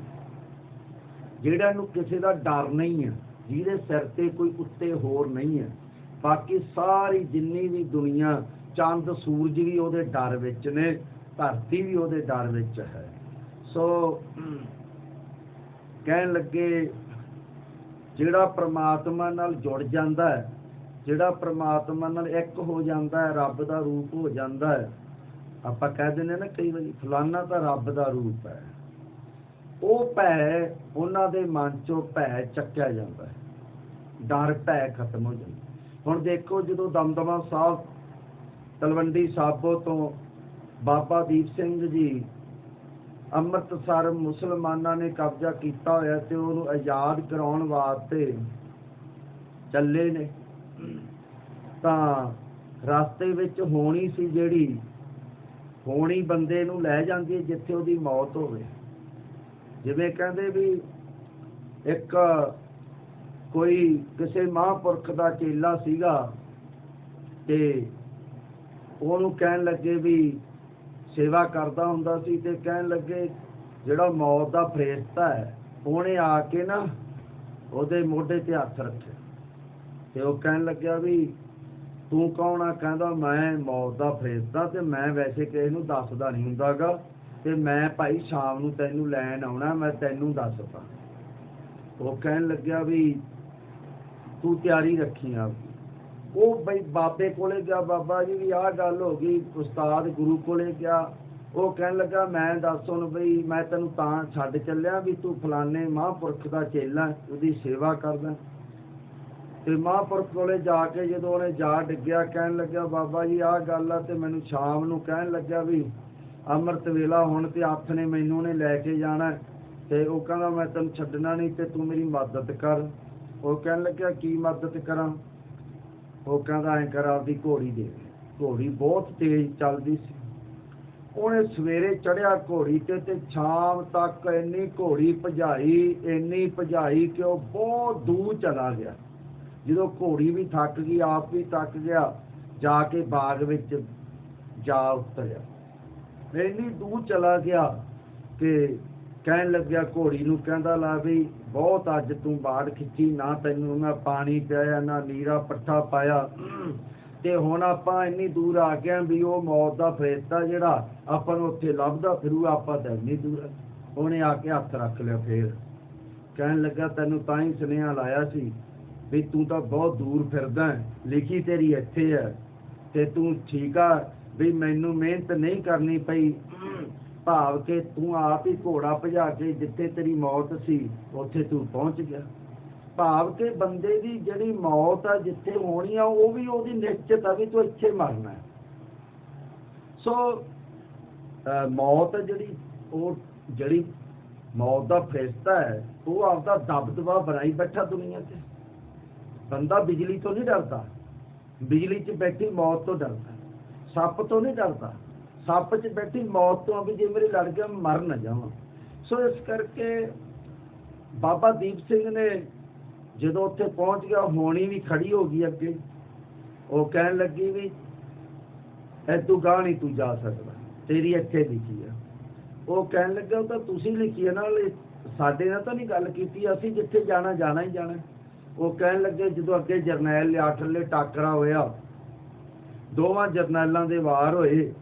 ਜਿਹੜਾ ਨੂੰ ਕਿਸੇ ਦਾ ਡਰ ਨਹੀਂ ਹੈ। ਜਿਹਦੇ ਸਿਰ ਤੇ ਕੋਈ ਉੱਤੇ ਹੋਰ ਨਹੀਂ ਹੈ। ਬਾਕੀ ਸਾਰੀ ਜਿੰਨੀ ਵੀ ਦੁਨੀਆ ਚੰਦ, ਸੂਰਜ ਵੀ ਉਹਦੇ ਡਰ ਵਿੱਚ ਨੇ, ਧਰਤੀ ਵੀ ਉਹਦੇ ਡਰ ਵਿੱਚ ਹੈ। ਸੋ, ਕਹਿਣ ਲੱਗੇ, ਜਿਹੜਾ ਪ੍ਰਮਾਤਮਾ ਨਾਲ ਜੁੜ ਜਾਂਦਾ ਹੈ, ਜਿਹੜਾ ਪ੍ਰਮਾਤਮਾ ਨਾਲ ਇੱਕ ਹੋ ਜਾਂਦਾ ਹੈ, ਰੱਬ ਦਾ ਰੂਪ ਹੋ ਜਾਂਦਾ ਹੈ, ਆਪਾਂ ਕਹਿ ਦਿੰਦੇ ਨਾ ਕਈ ਵਾਰੀ, ਫਲਾਨਾ ਤਾਂ ਰੱਬ ਦਾ ਰੂਪ ਹੈ। ਉਹ ਭੈ ਉਹਨਾਂ ਦੇ ਮਨ ਚੋਂ ਭੈ ਚੱਕਿਆ ਜਾਂਦਾ ਹੈ। ਡਰ, ਭੈ ਖਤਮ ਹੋ ਜਾਂਦਾ ਹੁਣ ਦੇਖੋ ਜਦੋਂ ਦਮਦਮਾ ਸਾਹਿਬ, ਤਲਵੰਡੀ ਸਾਬੋ ਤੋਂ ਬਾਬਾ ਦੀਪ ਸਿੰਘ ਜੀ ਅੰਮ੍ਰਿਤਸਰ ਮੁਸਲਮਾਨਾਂ ਨੇ ਕਬਜ਼ਾ ਕੀਤਾ ਹੋਇਆ ਤੇ ਉਹਨੂੰ ਆਜ਼ਾਦ ਕਰਾਉਣ ਵਾਸਤੇ ਚੱਲੇ ਨੇ, ਤਾਂ ਰਸਤੇ ਵਿੱਚ ਹੋਣੀ ਸੀ ਜਿਹੜੀ, ਹੋਣੀ ਬੰਦੇ ਨੂੰ ਲੈ ਜਾਂਦੀ ਹੈ ਜਿੱਥੇ ਉਹਦੀ ਮੌਤ ਹੋਵੇ। ਜਿਵੇਂ ਕਹਿੰਦੇ ਵੀ ਇੱਕ ਕੋਈ ਕਿਸੇ ਮਹਾਂਪੁਰਖ ਦਾ ਚੇਲਾ ਸੀਗਾ ਤੇ ਉਹਨੂੰ ਕਹਿਣ ਲੱਗੇ ਵੀ ਸੇਵਾ ਕਰਦਾ ਹੁੰਦਾ ਸੀ ਤੇ ਕਹਿਣ ਲੱਗੇ, ਜਿਹੜਾ ਮੌਤ ਦਾ ਫਰਿਸ਼ਤਾ ਹੈ, ਉਹਨੇ ਆ ਕੇ ਨਾ ਉਹਦੇ ਮੋਢੇ ਤੇ ਹੱਥ ਰੱਖਿਆ। ਤੇ ਉਹ ਕਹਿਣ ਲੱਗਿਆ ਵੀ ਤੂੰ ਕੌਣ ਆ? ਕਹਿੰਦਾ, ਮੈਂ ਮੌਤ ਦਾ ਫਰਿਸ਼ਤਾ ਤੇ ਮੈਂ ਵੈਸੇ ਕਿਸੇ ਨੂੰ ਦੱਸਦਾ ਨਹੀਂ ਹੁੰਦਾਗਾ। ਤੇ ਮੈਂ ਭਾਈ ਸ਼ਾਮ ਨੂੰ ਤੈਨੂੰ ਲੈਣ ਆਉਣਾ, ਮੈਂ ਤੈਨੂੰ ਦੱਸਦਾ। ਉਹ ਕਹਿਣ ਲੱਗਿਆ ਵੀ ਤੂੰ ਤਿਆਰੀ ਰੱਖੀ ਆ। ਉਹ ਬਈ ਬਾਬੇ ਕੋਲੇ ਗਿਆ, ਬਾਬਾ ਜੀ ਵੀ ਆਹ ਗੱਲ ਹੋ ਗਈ, ਉਸਤਾਦ ਗੁਰੂ ਕੋਲੇ ਗਿਆ। ਉਹ ਕਹਿਣ ਲੱਗਾ, ਮੈਂ ਦੱਸ ਹੁਣ ਬਈ, ਮੈਂ ਤੈਨੂੰ ਤਾਂ ਛੱਡ ਚੱਲਿਆ ਵੀ ਤੂੰ ਫਲਾਣੇ ਮਹਾਂਪੁਰਖ ਦਾ ਚੇਲਾ ਉਹਦੀ ਸੇਵਾ ਕਰਦਾ। ਤੇ ਮਹਾਂਪੁਰਖ ਕੋਲੇ ਜਾ ਕੇ ਜਦੋਂ ਉਹਨੇ ਜਾ ਡਿੱਗਿਆ, ਕਹਿਣ ਲੱਗਿਆ, ਬਾਬਾ ਜੀ ਆਹ ਗੱਲ ਆ ਤੇ ਮੈਨੂੰ ਸ਼ਾਮ ਨੂੰ ਕਹਿਣ ਲੱਗਿਆ ਵੀ ਅੰਮ੍ਰਿਤ ਵੇਲਾ ਹੁਣ ਤੇ ਹੱਥ ਨੇ ਮੈਨੂੰ ਨੇ ਲੈ ਕੇ ਜਾਣਾ ਤੇ ਉਹ ਕਹਿੰਦਾ ਮੈਂ ਤੈਨੂੰ ਛੱਡਣਾ ਨਹੀਂ ਤੇ ਤੂੰ ਮੇਰੀ ਮਦਦ ਕਰ। ਉਹ ਕਹਿਣ ਲੱਗਿਆ, ਕੀ ਮਦਦ ਕਰਾਂ? ਉਹ ਕਹਿੰਦਾ, ਐਂ ਕਰ, ਆਪਦੀ ਘੋੜੀ ਦੇ ਦੇ। ਘੋੜੀ ਬਹੁਤ ਤੇਜ਼ ਚੱਲਦੀ ਸੀ। ਉਹਨੇ ਸਵੇਰੇ ਚੜਿਆ ਘੋੜੀ ਤੇ ਤੇ ਸ਼ਾਮ ਤੱਕ ਇੰਨੀ ਘੋੜੀ ਭਜਾਈ, ਇੰਨੀ ਭਜਾਈ ਕਿ ਉਹ ਬਹੁਤ ਦੂਰ ਚਲਾ ਗਿਆ। ਜਦੋਂ ਘੋੜੀ ਵੀ ਥੱਕ ਗਈ, ਆਪ ਵੀ ਥੱਕ ਗਿਆ, ਜਾ ਕੇ ਬਾਗ ਵਿੱਚ ਜਾ ਉਤਰਿਆ। ਇੰਨੀ ਦੂਰ ਚਲਾ ਗਿਆ ਕਿ ਕਹਿਣ ਲੱਗਿਆ ਘੋੜੀ ਨੂੰ ਕਹਿੰਦਾ ਲਾ ਵੀ ਬਹੁਤ ਅੱਜ ਤੂੰ ਬਾੜ ਖਿੱਚੀ, ਨਾ ਤੈਨੂੰ ਮੈਂ ਪਾਣੀ ਪਿਆਇਆ ਨਾ ਨੀਰਾ ਪੱਠਾ ਪਾਇਆ। ਤੇ ਹੁਣ ਆਪਾਂ ਇੰਨੀ ਦੂਰ ਆ ਗਏ ਵੀ ਉਹ ਮੌਤ ਦਾ ਫਰੇਤਾ ਜਿਹੜਾ ਆਪਾਂ ਨੂੰ ਉੱਥੇ ਲੱਭਦਾ ਫਿਰੂ, ਆਪਾਂ ਤਾਂ ਇੰਨੀ ਦੂਰ ਉਹਨੇ ਆ ਕੇ ਹੱਥ ਰੱਖ ਲਿਆ ਫੇਰ। ਕਹਿਣ ਲੱਗਾ, ਤੈਨੂੰ ਤਾਂ ਹੀ ਸੁਨੇਹਾ ਲਾਇਆ ਸੀ ਵੀ ਤੂੰ ਤਾਂ ਬਹੁਤ ਦੂਰ ਫਿਰਦਾ ਲਿਖੀ ਤੇਰੀ ਇੱਥੇ ਹੈ ਤੇ ਤੂੰ ਠੀਕ ਆ ਵੀ ਮੈਨੂੰ ਮਿਹਨਤ ਨਹੀਂ ਕਰਨੀ ਪਈ। ਭਾਵ ਕਿ ਤੂੰ ਆਪ ਹੀ ਘੋੜਾ ਭਜਾ ਕੇ ਜਿੱਥੇ ਤੇਰੀ ਮੌਤ ਸੀ, ਉੱਥੇ ਤੂੰ ਪਹੁੰਚ ਗਿਆ। ਭਾਵ ਕਿ ਬੰਦੇ ਦੀ ਜਿਹੜੀ ਮੌਤ ਆ, ਜਿੱਥੇ ਹੋਣੀ ਆ, ਉਹ ਵੀ ਉਹਦੀ ਨਿਸ਼ਚਿਤ ਆ ਵੀ ਤੂੰ ਇੱਥੇ ਮਰਨਾ ਹੈ। ਸੋ ਮੌਤ ਜਿਹੜੀ, ਉਹ ਜਿਹੜੀ ਮੌਤ ਦਾ ਫਰਿਸ਼ਤਾ ਹੈ, ਉਹ ਆਪਦਾ ਦਬਦਬਾ ਬਣਾਈ ਬੈਠਾ ਦੁਨੀਆ ਤੇ ਬੰਦਾ ਬਿਜਲੀ ਤੋਂ ਨਹੀਂ ਡਰਦਾ। ਬਿਜਲੀ 'ਚ ਬੈਠੀ ਮੌਤ ਤੋਂ ਡਰਦਾ। ਸੱਪ ਤੋਂ ਨਹੀਂ ਡਰਦਾ। ਸੱਪ 'ਚ ਬੈਠੀ ਮੌਤ ਤੋਂ ਵੀ ਜੇ ਮੇਰੇ ਲੜ ਗਿਆ ਮਰ ਨਾ ਜਾਵਾਂ। ਸੋ ਇਸ ਕਰਕੇ ਬਾਬਾ ਦੀਪ ਸਿੰਘ ਨੇ ਜਦੋਂ ਉੱਥੇ ਪਹੁੰਚ ਗਿਆ, ਹੋਣੀ ਵੀ ਖੜੀ ਹੋ ਗਈ ਅੱਗੇ। ਉਹ ਕਹਿਣ ਲੱਗੀ ਵੀ ਐਤੂ ਗਾਹ ਨਹੀਂ ਤੂੰ ਜਾ ਸਕਦਾ, ਤੇਰੀ ਇੱਥੇ ਲਿਖੀ ਆ। ਉਹ ਕਹਿਣ ਲੱਗਾ, ਉਹ ਤਾਂ ਤੁਸੀਂ ਲਿਖੀ ਆ, ਨਾਲ ਸਾਡੇ ਨਾਲ ਤਾਂ ਨਹੀਂ ਗੱਲ ਕੀਤੀ, ਅਸੀਂ ਜਿੱਥੇ ਜਾਣਾ ਜਾਣਾ ਹੀ ਜਾਣਾ। ਉਹ ਕਹਿਣ ਲੱਗੇ, ਜਦੋਂ ਅੱਗੇ ਜਰਨੈਲ ਲਿਆ ਟਾਕਰਾ ਹੋਇਆ ਦੋਵਾਂ ਜਰਨੈਲਾਂ ਦੇ ਵਾਰ ਹੋਏ।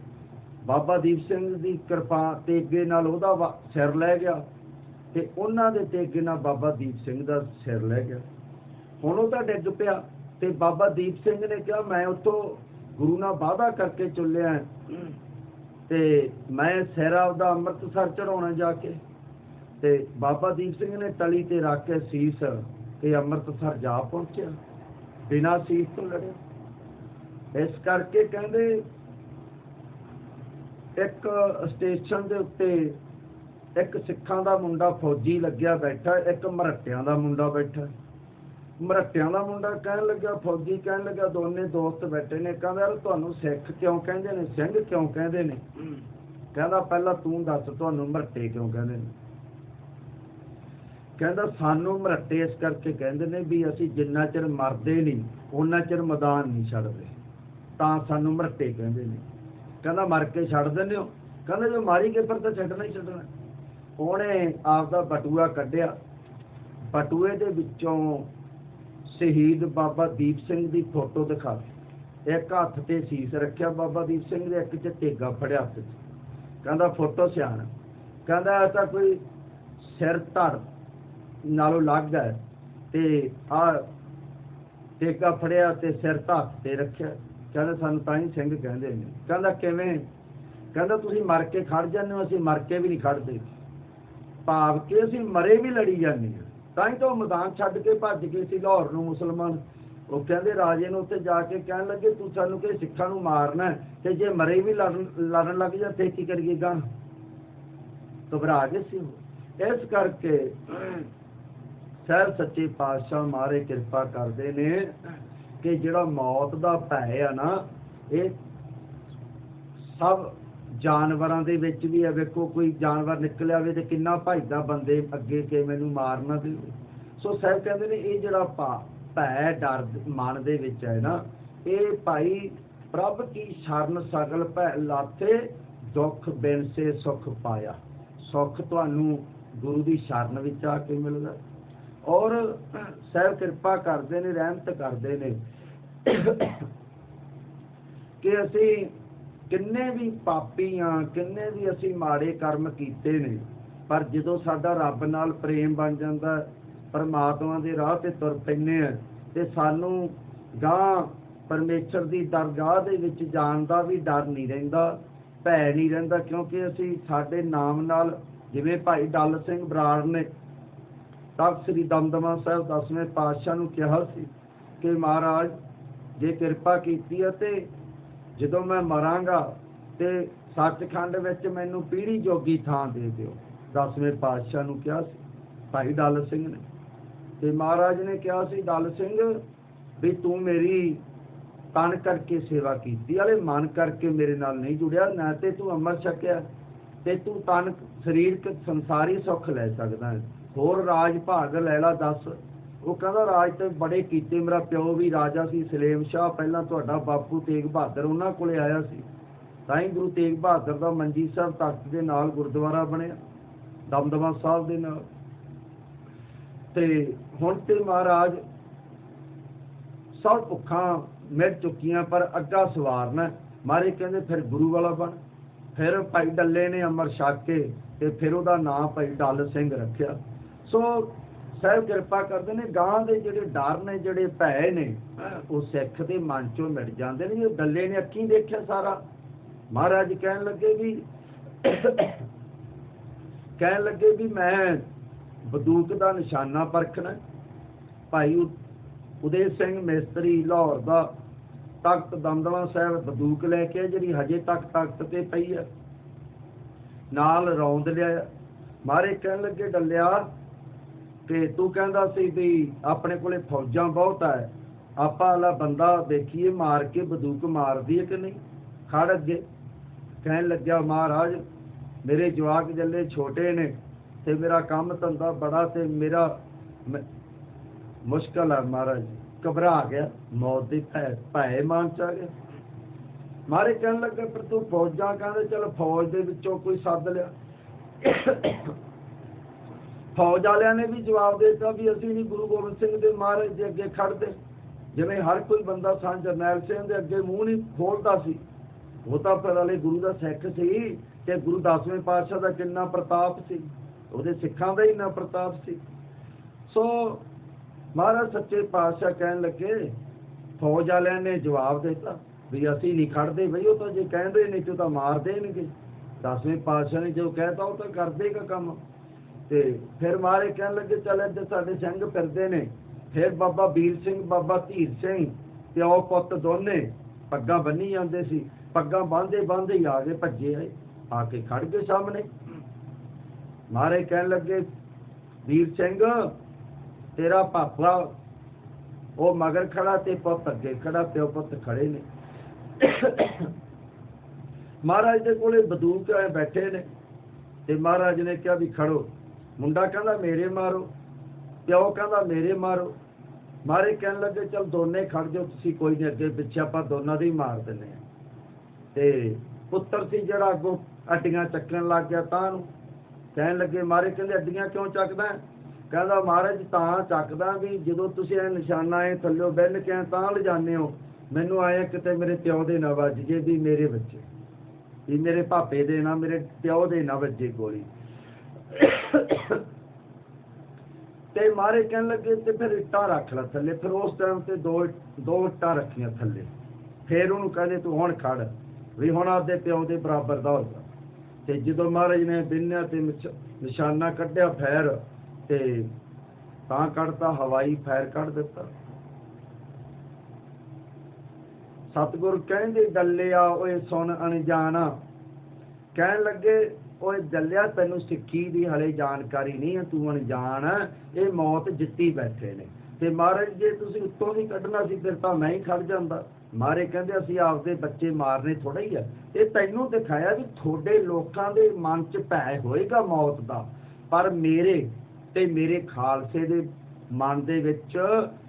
ਬਾਬਾ ਦੀਪ ਸਿੰਘ ਦੀ ਕਿਰਪਾ ਤੇਗੇ ਨਾਲ ਉਹਦਾ ਵਾ- ਸਿਰ ਲੈ ਗਿਆ ਤੇ ਉਹਨਾਂ ਦੇ ਤੇਗੇ ਨਾਲ ਬਾਬਾ ਦੀਪ ਸਿੰਘ ਦਾ ਸਿਰ ਲੈ ਗਿਆ। ਹੁਣ ਉਹ ਤਾਂ ਡਿੱਗ ਪਿਆ ਤੇ ਬਾਬਾ ਦੀਪ ਸਿੰਘ ਨੇ ਕਿਹਾ, ਮੈਂ ਉੱਥੋਂ ਗੁਰੂ ਨਾਲ ਵਾਅਦਾ ਕਰਕੇ ਚੁੱਲਿਆ ਤੇ ਮੈਂ ਸਿਰ ਆਪਦਾ ਅੰਮ੍ਰਿਤਸਰ ਚੜਾਉਣਾ ਜਾ ਕੇ। ਤੇ ਬਾਬਾ ਦੀਪ ਸਿੰਘ ਨੇ ਤਲੀ ਤੇ ਰੱਖ ਕੇ ਸੀਸ ਤੇ ਅੰਮ੍ਰਿਤਸਰ ਜਾ ਪਹੁੰਚਿਆ। ਬਿਨਾਂ ਸੀਸ ਤੋਂ ਲੜਿਆ। ਇਸ ਕਰਕੇ ਕਹਿੰਦੇ ਇੱਕ ਸਟੇਸ਼ਨ ਦੇ ਉੱਤੇ ਇੱਕ ਸਿੱਖਾਂ ਦਾ ਮੁੰਡਾ ਫੌਜੀ ਲੱਗਿਆ ਬੈਠਾ ਇੱਕ ਮਰੱਟਿਆਂ ਦਾ ਮੁੰਡਾ ਬੈਠਾ। ਮਰੱਟਿਆਂ ਦਾ ਮੁੰਡਾ ਕਹਿਣ ਲੱਗਾ ਫੌਜੀ ਕਹਿਣ ਲੱਗਾ ਦੋਨੇ ਦੋਸਤ ਬੈਠੇ ਨੇ ਕਹਿੰਦਾ ਯਾਰ ਤੁਹਾਨੂੰ ਸਿੱਖ ਕਿਉਂ ਕਹਿੰਦੇ ਨੇ? ਸਿੰਘ ਕਿਉਂ ਕਹਿੰਦੇ ਨੇ? ਕਹਿੰਦਾ ਪਹਿਲਾਂ ਤੂੰ ਦੱਸ ਤੁਹਾਨੂੰ ਮਰੱਟੇ ਕਿਉਂ ਕਹਿੰਦੇ ਨੇ? ਕਹਿੰਦਾ ਸਾਨੂੰ ਮਰੱਟੇ ਇਸ ਕਰਕੇ ਕਹਿੰਦੇ ਨੇ ਵੀ ਅਸੀਂ ਜਿੰਨਾ ਚਿਰ ਮਰਦੇ ਨਹੀਂ ਉਹਨਾਂ ਚਿਰ ਮੈਦਾਨ ਨਹੀਂ ਛੱਡਦੇ। ਤਾਂ ਸਾਨੂੰ ਮਰੱਟੇ ਕਹਿੰਦੇ ਨੇ। ਕਹਿੰਦਾ, ਮਰ ਕੇ ਛੱਡ ਦਿੰਦੇ ਹੋ? ਕਹਿੰਦਾ, ਜੇ ਮਾਰੀ ਕੇ ਪਰ ਤਾਂ ਛੱਡਣਾ ਹੀ ਛੱਡਣਾ ਉਹਨੇ ਆਪਦਾ ਬਟੂਆ ਕੱਢਿਆ। ਬਟੂਏ ਦੇ ਵਿੱਚੋਂ ਸ਼ਹੀਦ ਬਾਬਾ ਦੀਪ ਸਿੰਘ ਦੀ ਫੋਟੋ ਦਿਖਾ ਇੱਕ ਹੱਥ ਤੇ ਸੀਸ ਰੱਖਿਆ ਬਾਬਾ ਦੀਪ ਸਿੰਘ ਦੇ, ਇੱਕ ਚ ਤੇਗਾ ਫੜਿਆ ਹੱਥ 'ਚ। ਕਹਿੰਦਾ, ਫੋਟੋ ਸਿਆਣ ਕਹਿੰਦਾ ਐਸਾ ਕੋਈ ਸਿਰ ਧੜ ਨਾਲੋਂ ਲੱਗ ਹੈ ਤੇ ਆ ਟੇਕਾ ਫੜਿਆ ਤੇ ਸਿਰ ਧੱਤ ਤੇ ਰੱਖਿਆ। ਕਹਿੰਦਾ ਸਾਨੂੰ ਤਾਂ ਹੀ ਸਿੰਘ ਕਹਿੰਦੇ ਨੇ। ਕਹਿੰਦਾ ਕਿਵੇਂ? ਕਹਿੰਦਾ ਤੁਸੀਂ ਮਰ ਕੇ ਖੜ ਜਾਂਦੇ ਹੋ, ਅਸੀਂ ਮਰ ਕੇ ਵੀ ਨਹੀਂ ਖੜਦੇ। ਭਾਵ ਕਿ ਅਸੀਂ ਮਰੇ ਵੀ ਲੜੀ ਜਾਂਦੇ ਹਾਂ। ਤਾਂ ਹੀ ਤਾਂ ਮੈਦਾਨ ਛੱਡ ਕੇ ਭੱਜ ਗਏ ਸੀ ਲਾਹੌਰ ਨੂੰ ਮੁਸਲਮਾਨ। ਉਹ ਕਹਿੰਦੇ ਰਾਜੇ ਨੂੰ ਉੱਥੇ ਜਾ ਕੇ ਕਹਿਣ ਲੱਗੇ, ਤੂੰ ਸਾਨੂੰ ਕਿ ਸਿੱਖਾਂ ਨੂੰ ਮਾਰਨਾ ਤੇ ਜੇ ਮਰੇ ਵੀ ਲੜਨ ਲੜਨ ਲੱਗ ਜਾ, ਤੇ ਕੀ ਕਰੀਏ ਗਾਂ ਘਬਰਾ ਗਏ ਸੀ ਉਹ। ਇਸ ਕਰਕੇ ਸਹਿਬ ਸੱਚੇ ਪਾਤਸ਼ਾਹ ਮਾਰੇ ਕਿਰਪਾ ਕਰਦੇ ਨੇ। ਕਿ ਜਿਹੜਾ ਮੌਤ ਦਾ ਭੈ ਆ ਨਾ, ਇਹ ਸਭ ਜਾਨਵਰਾਂ ਦੇ ਵਿੱਚ ਵੀ ਹੈ ਵੇਖੋ, ਕੋਈ ਜਾਨਵਰ ਨਿਕਲ ਆਵੇ ਤੇ ਕਿੰਨਾ ਭੱਜਦਾ ਬੰਦੇ ਅੱਗੇ ਕਿ ਮੈਨੂੰ ਮਾਰ ਨਾ ਸੋ ਸਾਹਿਬ ਕਹਿੰਦੇ ਨੇ, ਇਹ ਜਿਹੜਾ ਭਾ, ਭੈ, ਡਰ ਮਨ ਦੇ ਵਿੱਚ ਹੈ ਨਾ, ਇਹ ਭਾਈ ਪ੍ਰਭ ਕੀ ਸ਼ਰਨ ਸਗਲ ਭੈ ਲਾਥੇ ਦੁੱਖ ਬਿਨ ਸੇ ਸੁਖ ਪਾਇਆ। ਸੁਖ ਤੁਹਾਨੂੰ ਗੁਰੂ ਦੀ ਸ਼ਰਨ ਵਿੱਚ ਆ ਕੇ ਮਿਲਦਾ। ਔਰ ਸਾਹਿਬ ਕਿਰਪਾ ਕਰਦੇ ਨੇ, ਰਹਿਮਤ ਕਰਦੇ ਨੇ ਕਿ ਅਸੀਂ ਕਿੰਨੇ ਵੀ ਪਾਪੀ ਆ, ਕਿੰਨੇ ਵੀ ਅਸੀਂ ਮਾੜੇ ਕਰਮ ਕੀਤੇ ਨੇ, ਪਰ ਜਦੋਂ ਸਾਡਾ ਰੱਬ ਨਾਲ ਪ੍ਰੇਮ ਬਣ ਜਾਂਦਾ, ਪਰਮਾਤਮਾ ਦੇ ਰਾਹ ਤੇ ਤੁਰ ਪੈਂਦੇ ਆ, ਤੇ ਸਾਨੂੰ ਗਾਂ ਪਰਮੇਸ਼ਰ ਦੀ ਦਰਗਾਹ ਦੇ ਵਿੱਚ ਜਾਣ ਦਾ ਵੀ ਡਰ ਨਹੀਂ ਰਹਿੰਦਾ, ਭੈ ਨਹੀਂ ਰਹਿੰਦਾ, ਕਿਉਂਕਿ ਅਸੀਂ ਸਾਡੇ ਨਾਮ ਨਾਲ ਜਿਵੇਂ ਭਾਈ ਡੱਲ ਸਿੰਘ ਬਰਾੜ ਨੇ ਤਖਤ ਸ੍ਰੀ ਦਮਦਮਾ ਸਾਹਿਬ ਦਸਵੇਂ ਪਾਤਸ਼ਾਹ ਨੂੰ ਕਿਹਾ ਸੀ ਕਿ ਮਹਾਰਾਜ, ਜੇ ਕਿਰਪਾ ਕੀਤੀ ਹੈ ਜਦੋਂ ਮੈਂ ਮਰਾਂਗਾ ਤੇ ਸੱਚਖੰਡ ਵਿੱਚ ਮੈਨੂੰ ਪੀੜੀ ਜੋਗੀ ਥਾਂ ਦੇ ਦਿਓ। ਦਸਵੇਂ ਪਾਤਸ਼ਾਹ ਨੂੰ ਕਿਹਾ ਸੀ, ਭਾਈ ਡੱਲ ਸਿੰਘ ਨੇ। ਤੇ ਮਹਾਰਾਜ ਨੇ ਕਿਹਾ ਸੀ ਡੱਲ ਸਿੰਘ, ਵੀ ਤੂੰ ਮੇਰੀ ਤਨ ਕਰਕੇ ਸੇਵਾ ਕੀਤੀ ਵਾਲੇ ਮਨ ਕਰਕੇ ਮੇਰੇ ਨਾਲ ਨਹੀਂ ਜੁੜਿਆ, ਨਾ ਤੇ ਤੂੰ ਅੰਮ੍ਰਿਤ ਛਕਿਆ, ਤੇ ਤੂੰ ਤਨ, ਸਰੀਰਕ ਸੰਸਾਰੀ ਸੁੱਖ ਲੈ ਸਕਦਾ ਹੈ। ਹੋਰ ਰਾਜ ਭਾਗ ਲੈ ਲਾ, ਦੱਸ। ਉਹ ਕਹਿੰਦਾ, ਰਾਜ ਤੇ ਬੜੇ ਕੀਤੇ ਮੇਰਾ ਪਿਓ ਵੀ ਰਾਜਾ ਸੀ, ਸਲੇਮ ਸ਼ਾਹ ਪਹਿਲਾਂ ਤੁਹਾਡਾ ਬਾਪੂ ਤੇਗ ਬਹਾਦਰ ਉਹਨਾਂ ਕੋਲੇ ਆਇਆ ਸੀ। ਤਾਂ ਹੀ ਗੁਰੂ ਤੇਗ ਬਹਾਦਰ ਦਾ ਮੰਜੀ ਸਾਹਿਬ ਤਖਤ ਦੇ ਨਾਲ ਗੁਰਦੁਆਰਾ ਬਣਿਆ, ਦਮਦਮਾ ਸਾਹਿਬ ਦੇ ਨਾਲ। ਤੇ ਹੁਣ ਤੇ ਮਹਾਰਾਜ ਸਭ ਭੁੱਖਾਂ ਮਿਟ ਚੁੱਕੀਆਂ, ਪਰ ਅੱਗਾ ਸਵਾਰਨਾ ਮਾਰੇ ਕਹਿੰਦੇ, ਫਿਰ ਗੁਰੂ ਵਾਲਾ ਬਣ। ਫਿਰ ਭਾਈ ਡੱਲੇ ਨੇ ਅਮਰ ਛਕ ਕੇ ਤੇ ਫਿਰ ਉਹਦਾ ਨਾਂ ਭਾਈ ਡੱਲ ਸਿੰਘ ਰੱਖਿਆ। ਸੋ ਸਾਹਿਬ ਕਿਰਪਾ ਕਰਦੇ ਨੇ ਗਾਂ ਦੇ ਜਿਹੜੇ ਡਰ ਨੇ ਜਿਹੜੇ ਭੈ ਨੇ ਉਹ ਸਿੱਖ ਦੇ ਮਨ ਚੋਂ ਮਿਟ ਜਾਂਦੇ ਨੇ। ਇਹ ਡੱਲੇ ਨੇ ਅੱਖੀਂ ਦੇਖਿਆ ਸਾਰਾ। ਮਹਾਰਾਜ ਕਹਿਣ ਲੱਗੇ ਵੀ ਕਹਿਣ ਲੱਗੇ ਵੀ ਮੈਂ ਬੰਦੂਕ ਦਾ ਨਿਸ਼ਾਨਾ ਪਰਖਣਾ। ਭਾਈ ਉਦੇ ਸਿੰਘ ਮਿਸਤਰੀ ਲਾਹੌਰ ਦਾ ਤਖਤ ਦਮਦਮਾ ਸਾਹਿਬ ਬੰਦੂਕ ਲੈ ਕੇ ਜਿਹੜੀ ਹਜੇ ਤੱਕ ਤਖਤ ਤੇ ਪਈ ਹੈ ਨਾਲ ਰੌਂਦ ਲਿਆ। ਮਾਰੇ ਕਹਿਣ ਲੱਗੇ ਡੱਲਿਆ ਤੇ ਤੂੰ ਕਹਿੰਦਾ ਸੀ ਵੀ ਆਪਣੇ ਕੋਲੇ ਫੌਜਾਂ ਬਹੁਤ ਹੈ ਆਪਾਂ ਵਾਲਾ ਬੰਦਾ ਦੇਖੀਏ, ਮਾਰ ਕੇ ਬੰਦੂਕ ਮਾਰਦੀ ਹੈ ਕਿ ਨਹੀਂ? ਖੜ ਅੱਗੇ। ਕਹਿਣ ਲੱਗਿਆ, ਮਹਾਰਾਜ, ਮੇਰੇ ਜਵਾਕ ਜੱਲੇ ਛੋਟੇ ਨੇ ਤੇ ਮੇਰਾ ਕੰਮ ਧੰਦਾ ਬੜਾ ਤੇ ਮੇਰਾ ਮ- ਮੁਸ਼ਕਲ ਹੈ ਮਹਾਰਾਜ ਘਬਰਾ ਗਿਆ। ਮੌਤ ਦੀ ਭੈ ਭੈ ਮਾਨ ਚ ਆ ਗਿਆ। ਮਾਰੇ ਕਹਿਣ ਲੱਗਾ, ਪਰ ਤੂੰ ਫੌਜਾਂ ਕਹਿੰਦੇ, ਚਲ ਫੌਜ ਦੇ ਵਿੱਚੋਂ ਕੋਈ ਸੱਦ ਲਿਆ। ਫੌਜ ਵਾਲਿਆਂ ਨੇ ਵੀ ਜਵਾਬ ਦੇ ਦਿੱਤਾ ਵੀ ਅਸੀਂ ਨਹੀਂ ਗੁਰੂ ਗੋਬਿੰਦ ਸਿੰਘ ਦੇ ਮਹਾਰਾਜ ਦੇ ਅੱਗੇ ਖੜਦੇ ਜਿਵੇਂ ਹਰ ਕੋਈ ਬੰਦਾ ਸਾਂ ਜਰਨੈਲ ਸਿੰਘ ਦੇ ਅੱਗੇ ਮੂੰਹ ਨਹੀਂ ਖੋਲਦਾ ਸੀ। ਉਹ ਤਾਂ ਫਿਰ ਗੁਰੂ ਦਾ ਸਿੱਖ ਸੀ ਤੇ ਗੁਰੂ ਦਸਵੇਂ ਪਾਤਸ਼ਾਹ ਦਾ ਕਿੰਨਾ ਪ੍ਰਤਾਪ ਸੀ। ਉਹਦੇ ਸਿੱਖਾਂ ਦਾ ਹੀ ਨਾ ਪ੍ਰਤਾਪ ਸੀ। ਸੋ ਮਹਾਰਾਜ ਸੱਚੇ ਪਾਤਸ਼ਾਹ ਕਹਿਣ ਲੱਗੇ, ਫੌਜ ਵਾਲਿਆਂ ਨੇ ਜਵਾਬ ਦਿੱਤਾ ਵੀ ਅਸੀਂ ਨਹੀਂ ਖੜਦੇ ਬਈ, ਉਹ ਤਾਂ ਜੇ ਕਹਿੰਦੇ ਨੇ ਤੇ ਉਹ ਤਾਂ ਮਾਰ ਦੇਣਗੇ ਦਸਵੇਂ ਪਾਤਸ਼ਾਹ ਨੇ ਜੋ ਕਹਿਤਾ ਉਹ ਤਾਂ ਕਰ ਦੇਗਾ ਕੰਮ। ਤੇ ਫਿਰ ਮਾਰੇ ਕਹਿਣ ਲੱਗੇ, ਚੱਲ ਇੱਥੇ ਸਾਡੇ ਸਿੰਘ ਫਿਰਦੇ ਨੇ। ਫਿਰ ਬਾਬਾ ਵੀਰ ਸਿੰਘ, ਬਾਬਾ ਧੀਰ ਸਿੰਘ ਪਿਓ ਪੁੱਤ ਦੋਨੇ ਪੱਗਾਂ ਬੰਨੀ ਜਾਂਦੇ ਸੀ। ਪੱਗਾਂ ਬਾਂਧੇ ਬਾਂਧੇ ਹੀ ਆ ਗਏ ਭੱਜੇ ਆਏ, ਆ ਕੇ ਖੜ ਗਏ ਸਾਹਮਣੇ। ਮਾਰੇ ਕਹਿਣ ਲੱਗੇ, ਵੀਰ ਸਿੰਘ, ਤੇਰਾ ਪਾਪਾ ਉਹ ਮਗਰ ਖੜਾ ਤੇ ਪੁੱਤ ਅੱਗੇ ਖੜਾ ਪਿਓ ਪੁੱਤ ਖੜੇ ਨੇ। ਮਹਾਰਾਜ ਦੇ ਕੋਲੇ ਬੰਦੂਕ ਆਏ ਬੈਠੇ ਨੇ ਤੇ ਮਹਾਰਾਜ ਨੇ ਕਿਹਾ ਵੀ ਖੜੋ। ਮੁੰਡਾ ਕਹਿੰਦਾ, ਮੇਰੇ ਮਾਰੋ। ਪਿਓ ਕਹਿੰਦਾ, ਮੇਰੇ ਮਾਰੋ। ਮਾਰੇ ਕਹਿਣ ਲੱਗੇ, ਚਲ ਦੋਨੇ ਖੜ ਜਾਓ, ਤੁਸੀਂ ਕੋਈ ਨਹੀਂ, ਅੱਗੇ ਪਿੱਛੇ ਆਪਾਂ ਦੋਨਾਂ ਦੇ ਹੀ ਮਾਰ ਦਿੰਨੇ ਆ ਤੇ ਪੁੱਤਰ ਸੀ ਜਿਹੜਾ ਅੱਗੋਂ ਅੱਡੀਆਂ ਚੱਕਣ ਲੱਗ ਗਿਆ ਤਾਂ ਨੂੰ। ਕਹਿਣ ਲੱਗੇ, ਮਾਰੇ ਕਹਿੰਦੇ, ਅੱਡੀਆਂ ਕਿਉਂ ਚੱਕਦਾ ਕਹਿੰਦਾ, ਮਹਾਰਾਜ, ਤਾਂ ਚੱਕਦਾ ਵੀ ਜਦੋਂ ਤੁਸੀਂ ਇਹ ਨਿਸ਼ਾਨਾ ਇਹ ਥੱਲਿਓ ਬੰਨ ਕੇ ਤਾਂ ਲਿਜਾਣੇ ਹੋ। ਮੈਨੂੰ ਆਇਆ ਕਿਤੇ ਮੇਰੇ ਪਿਓ ਦੇ ਨਾ ਵੱਜ ਜੇ ਵੀ ਮੇਰੇ ਬੱਚੇ। ਵੀ ਮੇਰੇ ਭਾਪੇ ਦੇ ਨਾ, ਮੇਰੇ ਪਿਓ ਦੇ ਨਾ ਵੱਜੇ ਗੋਲੀ। ਤੇ ਮਾਰੇ ਕਹਿਣ ਲੱਗੇ ਤੇ ਫਿਰ ਇੱਟਾਂ ਰੱਖ ਲੈ ਥੱਲੇ, ਫਿਰ ਉਸ ਟਾਈਮ ਤੇ ਦੋ ਦੋ ਇੱਟਾਂ ਰੱਖੀਆਂ ਥੱਲੇ। ਫਿਰ ਉਹਨੂੰ ਕਹਿੰਦੇ ਤੂੰ ਹੁਣ ਖੜ, ਵੀ ਹੁਣ ਆਪਦੇ ਪਿਓ ਦੇ ਬਰਾਬਰ ਦਾ ਹੋ ਤੇ ਜਦੋਂ ਮਹਾਰਾਜ ਨੇ ਬਿੰਨਿਆ ਤੇ ਨਿਸ਼ਾਨਾ ਕੱਢਿਆ ਫੈਰ, ਤੇ ਤਾਂ ਕੱਢਤਾ, ਹਵਾਈ ਫੈਰ ਕੱਢ ਦਿੱਤਾ। ਸਤਿਗੁਰ ਕਹਿੰਦੇ, ਡੱਲਿਆ ਓਏ ਸੁਣ ਅਣਜਾਣਾ। ਕਹਿਣ ਲੱਗੇ ਓਏ ਡੱਲਿਆ ਤੈਨੂੰ ਸਿੱਖੀ ਦੀ ਹਲੇ ਜਾਣਕਾਰੀ ਨਹੀਂ ਹੈ, ਤੂੰ ਅਣਜਾਣ ਇਹ ਮੌਤ ਜਿੱਤੀ ਬੈਠੇ ਨੇ। ਤੇ ਮਹਾਰਾਜ, ਜੇ ਤੁਸੀਂ ਉੱਤੋਂ ਦੀ ਕੱਢਣਾ ਸੀ, ਫਿਰ ਤਾਂ ਮੈਂ ਹੀ ਖੜ ਜਾਂਦਾ। ਮਾਰੇ ਕਹਿੰਦੇ, ਅਸੀਂ ਆਪਦੇ ਬੱਚੇ ਮਾਰਨੇ ਥੋੜਾ ਹੀ ਆ। ਇਹ ਤੈਨੂੰ ਦਿਖਾਇਆ ਵੀ ਤੁਹਾਡੇ ਲੋਕਾਂ ਦੇ ਮਨ 'ਚ ਭੈ ਹੋਏਗਾ ਮੌਤ ਦਾ। ਪਰ ਮੇਰੇ ਤੇ ਮੇਰੇ ਖਾਲਸੇ ਦੇ ਮਨ ਦੇ ਵਿੱਚ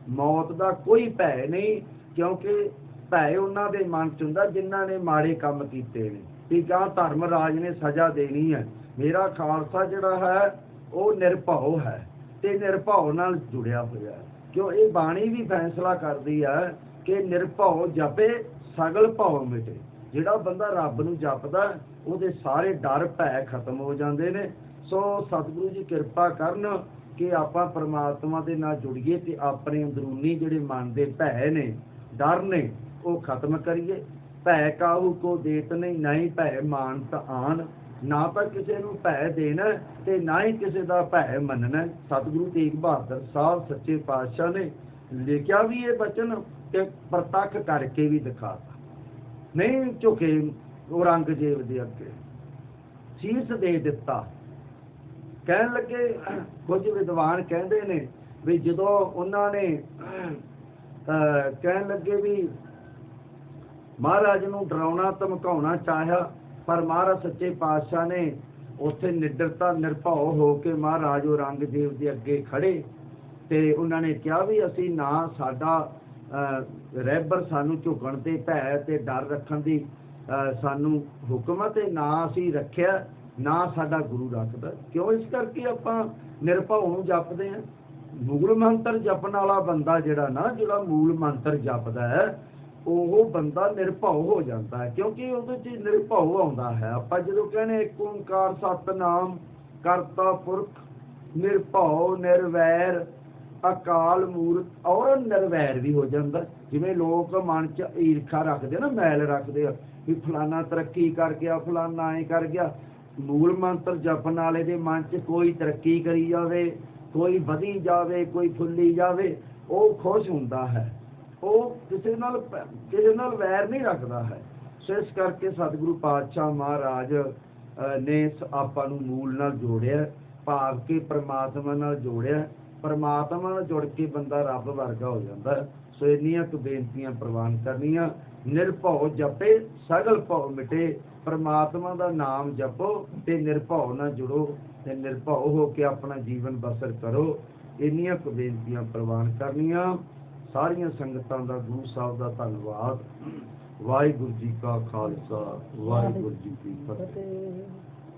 ਮੌਤ ਦਾ ਕੋਈ ਭੈ ਨਹੀਂ, ਕਿਉਂਕਿ ਭੈ ਉਹਨਾਂ ਦੇ ਮਨ 'ਚ ਹੁੰਦਾ, ਜਿਨ੍ਹਾਂ ਨੇ ਮਾੜੇ ਕੰਮ ਕੀਤੇ ਨੇ। ਵੀ ਜਾਂ ਧਰਮ ਰਾਜ ਨੇ ਸਜ਼ਾ ਦੇਣੀ ਹੈ। ਮੇਰਾ ਖਾਲਸਾ ਜਿਹੜਾ ਹੈ, ਉਹ ਨਿਰਭਉ ਹੈ ਤੇ ਨਿਰਭਉ ਨਾਲ ਜੁੜਿਆ ਹੋਇਆ ਹੈ। ਕਿਉਂ? ਇਹ ਬਾਣੀ ਵੀ ਫੈਸਲਾ ਕਰਦੀ ਹੈ ਕਿ ਨਿਰਭਉ ਜਪੇ, ਸਗਲ ਭਉ ਮਿਟੇ। ਜਿਹੜਾ ਬੰਦਾ ਰੱਬ ਨੂੰ ਜਪਦਾ, ਉਹਦੇ ਸਾਰੇ ਡਰ, ਭੈ ਖਤਮ ਹੋ ਜਾਂਦੇ ਨੇ। ਸੋ ਸਤਿਗੁਰੂ ਜੀ ਕਿਰਪਾ ਕਰਨ ਕਿ ਆਪਾਂ ਪਰਮਾਤਮਾ ਦੇ ਨਾਲ ਜੁੜੀਏ ਤੇ ਆਪਣੇ ਅੰਦਰੂਨੀ ਜਿਹੜੇ ਮਨ ਦੇ ਭੈ ਨੇ, ਡਰ ਨੇ, ਉਹ ਖਤਮ ਕਰੀਏ। ਭੈ ਕਾਹੂ ਕੋ ਦੇਤ ਨਹੀਂ ਨਹੀਂ ਭੈ ਮਾਨਤ ਆਣ ਨਾ ਤਾਂ ਕਿਸੇ ਨੂੰ ਭੈ ਦੇਣਾ ਤੇ ਨਾ ਹੀ ਕਿਸੇ ਦਾ ਭੈ ਮੰਨਣਾ। ਸਤਿਗੁਰੂ ਤੇਗ ਬਹਾਦਰ ਸਾਹਿਬ ਸੱਚੇ ਪਾਤਸ਼ਾਹ ਨੇ ਲਿਖਿਆ ਵੀ ਇਹ ਬਚਨ ਤੇ ਪ੍ਰਤੱਖ ਕਰਕੇ ਵੀ ਦਿਖਾਤਾ। ਨਹੀਂ ਝੁਕੇ ਔਰੰਗਜ਼ੇਬ ਦੇ ਅੱਗੇ। ਸੀਸ ਦੇ ਦਿੱਤਾ। ਕਹਿਣ ਲੱਗੇ ਕੁਝ ਵਿਦਵਾਨ ਕਹਿੰਦੇ ਨੇ ਵੀ ਜਦੋਂ ਉਹਨਾਂ ਨੇ ਅਹ, ਕਹਿਣ ਲੱਗੇ ਵੀ ਮਹਾਰਾਜ ਨੂੰ ਡਰਾਉਣਾ ਧਮਕਾਉਣਾ ਚਾਹਿਆ ਪਰ ਮਹਾਰਾਜ ਸੱਚੇ ਪਾਤਸ਼ਾਹ ਨੇ ਉੱਥੇ ਨਿਡਰਤਾ ਨਿਰਭਉ ਹੋ ਕੇ ਮਹਾਰਾਜ ਔਰੰਗਜ਼ੇਬ ਦੇ ਅੱਗੇ ਖੜੇ ਤੇ ਉਹਨਾਂ ਨੇ ਕਿਹਾ ਵੀ ਅਸੀਂ ਨਾ ਸਾਡਾ ਰਹਿਬਰ ਸਾਨੂੰ ਝੁਕਣ ਤੇ ਭੈ ਤੇ ਡਰ ਰੱਖਣ ਦੀ ਅਹ, ਸਾਨੂੰ ਹੁਕਮ ਹੈ ਤੇ ਨਾ ਅਸੀਂ ਰੱਖਿਆ ਨਾ ਸਾਡਾ ਗੁਰੂ ਰੱਖਦਾ। ਕਿਉਂ ਇਸ ਕਰਕੇ ਆਪਾਂ ਨਿਰਭਉ ਨੂੰ ਜਪਦੇ ਆ ਮੂਲ ਮੰਤਰ ਜਪਣ ਵਾਲਾ ਬੰਦਾ ਜਿਹੜਾ ਨਾ ਜਿਹੜਾ ਮੂਲ ਮੰਤਰ ਜਪਦਾ ਹੈ ਉਹ ਬੰਦਾ ਨਿਰਭਉ ਹੋ ਜਾਂਦਾ ਹੈ, ਕਿਉਂਕਿ ਉਹਦੇ 'ਚ ਨਿਰਭਉ ਆਉਂਦਾ ਹੈ। ਆਪਾਂ ਜਦੋਂ ਕਹਿੰਦੇ ਇੱਕ ਓੰਕਾਰ ਸਤਨਾਮ, ਕਰਤਾ ਪੁਰਖ, ਨਿਰਭਉ, ਨਿਰਵੈਰ, ਅਕਾਲ ਮੂਰਤ, ਔਰ ਨਿਰਵੈਰ ਵੀ ਹੋ ਜਾਂਦਾ। ਜਿਵੇਂ ਲੋਕ ਮਨ 'ਚ ਈਰਖਾ ਰੱਖਦੇ ਆ ਨਾ, ਮੈਲ ਰੱਖਦੇ ਆ, ਵੀ ਫਲਾਨਾ ਤਰੱਕੀ ਕਰ ਗਿਆ ਫਲਾਨਾ ਐ ਕਰ ਗਿਆ। ਮੂਲ ਮੰਤਰ ਜਪਣ ਵਾਲੇ ਦੇ ਮਨ 'ਚ ਕੋਈ ਤਰੱਕੀ ਕਰੀ ਜਾਵੇ, ਕੋਈ ਵਧੀ ਜਾਵੇ, ਕੋਈ ਫੁੱਲੀ ਜਾਵੇ, ਉਹ ਖੁਸ਼ ਹੁੰਦਾ ਹੈ। ਉਹ ਕਿਸੇ ਨਾਲ ਕਿਸੇ ਨਾਲ ਵੈਰ ਨਹੀਂ ਰੱਖਦਾ ਹੈ। ਸੋ ਇਸ ਕਰਕੇ ਸਤਿਗੁਰੂ ਪਾਤਸ਼ਾਹ ਮਹਾਰਾਜ ਨੇ ਆਪਾਂ ਨੂੰ ਮੂਲ ਨਾਲ ਜੋੜਿਆ, ਭਾਵ ਕਿ ਪ੍ਰਮਾਤਮਾ ਨਾਲ ਜੋੜਿਆ। ਪ੍ਰਮਾਤਮਾ ਨਾਲ ਜੁੜ ਕੇ ਬੰਦਾ ਰੱਬ ਵਰਗਾ ਹੋ ਜਾਂਦਾ ਸੋ ਇੰਨੀਆਂ ਕੁ ਬੇਨਤੀਆਂ ਪ੍ਰਵਾਨ ਕਰਨੀਆਂ। ਨਿਰਭਉ ਜਪੇ, ਸਗਲ ਭਉ ਮਿਟੇ। ਪ੍ਰਮਾਤਮਾ ਦਾ ਨਾਮ ਜਪੋ ਤੇ ਨਿਰਭਉ ਨਾਲ ਜੁੜੋ ਤੇ ਨਿਰਭਉ ਹੋ ਕੇ ਆਪਣਾ ਜੀਵਨ ਬਸਰ ਕਰੋ। ਇੰਨੀਆਂ ਕੁ ਬੇਨਤੀਆਂ ਪ੍ਰਵਾਨ ਕਰਨੀਆਂ। ਸਾਰੀਆਂ ਸੰਗਤਾਂ ਦਾ ਗੁਰੂ ਸਾਹਿਬ ਦਾ ਧੰਨਵਾਦ। ਵਾਹਿਗੁਰੂ ਜੀ ਕਾ ਖਾਲਸਾ, ਵਾਹਿਗੁਰੂ ਜੀ ਕੀ ਫਤਿਹ।